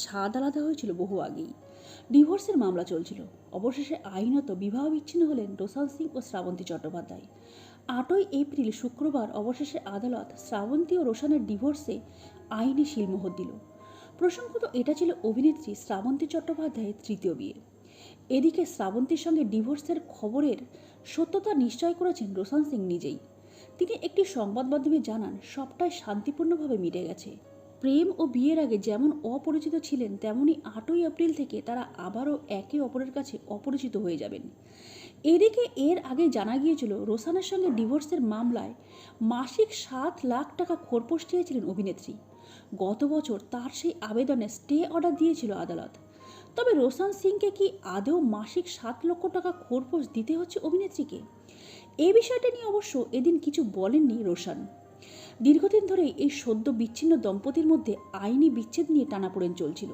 ছাদ আলাদা হয়েছিল বহু আগেই। ডিভোর্সের মামলা চলছিল। অবশেষে আইনত বিবাহ বিচ্ছিন্ন হলেন রোশান সিং ও শ্রাবন্তী চট্টোপাধ্যায়। আটই এপ্রিল শুক্রবার অবশেষে আদালত শ্রাবন্তী ও রোশানের ডিভোর্সে আইনি শিলমোহর দিল। প্রসঙ্গত এটা ছিল অভিনেত্রী শ্রাবন্তী চট্টোপাধ্যায়ের তৃতীয় বিয়ে। এদিকে শ্রাবন্তীর সঙ্গে ডিভোর্সের খবরের সত্যতা নিশ্চয় করেছেন রোশান সিং নিজেই। তিনি একটি সংবাদ মাধ্যমে জানান, সবটাই শান্তিপূর্ণভাবে মিটে গেছে। প্রেম ও বিয়ের আগে যেমন অপরিচিত ছিলেন, তেমনি আটই এপ্রিল থেকে তারা আবারও একে অপরের কাছে অপরিচিত হয়ে যাবেন। এদিকে এর আগে জানা গিয়েছিল রোসানের সঙ্গে ডিভোর্সের মামলায় মাসিক সাত লাখ টাকা খোরপোশ চেয়েছিলেন অভিনেত্রী। গত বছর তার সেই আবেদনে স্টে অর্ডার দিয়েছিল আদালত। তবে রোশান সিংকে কি আদৌ মাসিক সাত লক্ষ টাকা খোরপোশ দিতে হচ্ছে অভিনেত্রীকে? এই বিষয়টা নিয়ে অবশ্য এদিন কিছু বলেননি রোশান। দীর্ঘদিন ধরে এই সদ্য বিচ্ছিন্ন দম্পতির মধ্যে আইনি বিচ্ছেদ নিয়ে টানাপোড়েন চলছিল।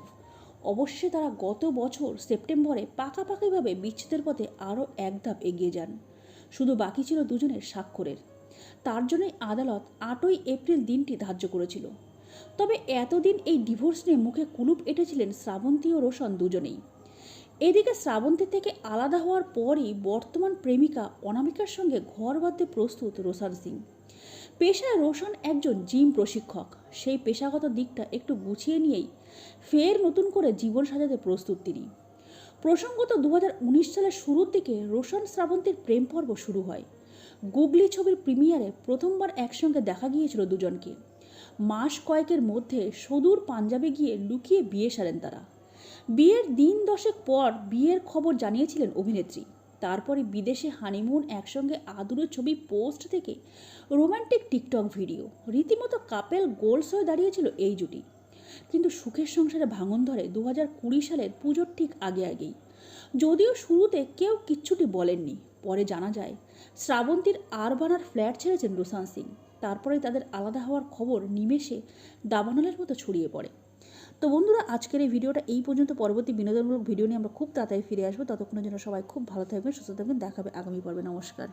অবশেষে তারা গত বছর সেপ্টেম্বরে পাকাপাকিভাবে বিচ্ছেদের পথে আরও এক ধাপ এগিয়ে যান। শুধু বাকি ছিল দুজনের স্বাক্ষরের। তার জন্যই আদালত আটই এপ্রিল দিনটি ধার্য করেছিল। তবে এতদিন এই ডিভোর্স নিয়ে মুখে কুলুপ এঁটেছিলেন শ্রাবন্তী ও রোশন দুজনেই। এদিকে শ্রাবন্তী থেকে আলাদা হওয়ার পরই বর্তমান প্রেমিকা অনামিকার সঙ্গে ঘর বাঁধতে প্রস্তুত রোশান সিং। পেশায় রোশন একজন জিম প্রশিক্ষক। সেই পেশাগত দিকটা একটু গুছিয়ে নিয়েই ফের নতুন করে জীবন সাজাতে প্রস্তুত তিনি। প্রসঙ্গত দু হাজার উনিশ সালের শুরুর দিকে রোশন শ্রাবন্তীর প্রেম পর্ব শুরু হয়। গুগলি ছবির প্রিমিয়ারে প্রথমবার একসঙ্গে দেখা গিয়েছিল দুজনকে। মাস কয়েকের মধ্যে সুদূর পাঞ্জাবে গিয়ে লুকিয়ে বিয়ে সারেন তারা। বিয়ের দিন দশেক পর বিয়ের খবর জানিয়েছিলেন অভিনেত্রী। তারপরে বিদেশে হানিমুন একসঙ্গে আদুরের ছবি পোস্ট থেকে রোমান্টিক টিকটক ভিডিও রীতিমতো কাপেল গোলস হয়ে দাঁড়িয়েছিল এই জুটি। কিন্তু সুখের সংসারে ভাঙন ধরে দু হাজার কুড়ি সালের পুজোর ঠিক আগে আগেই। যদিও শুরুতে কেউ কিচ্ছুটি বলেননি, পরে জানা যায় শ্রাবন্তীর আরবানার ফ্ল্যাট ছেড়েছেন রোশান সিং। তারপরে তাদের আলাদা হওয়ার খবর নিমেষে দাবানলের মতো ছড়িয়ে পড়ে। তো বন্ধুরা, আজকের এই ভিডিওটা এই পর্যন্ত। পরবর্তী বিনোদনমূলক ভিডিও নিয়ে আমরা খুব তাড়াতাড়ি ফিরে আসব। ততক্ষণের জন্য সবাই খুব ভালো থাকবেন, সুস্থ থাকবেন। দেখাবে আগামী পর্বে। নমস্কার।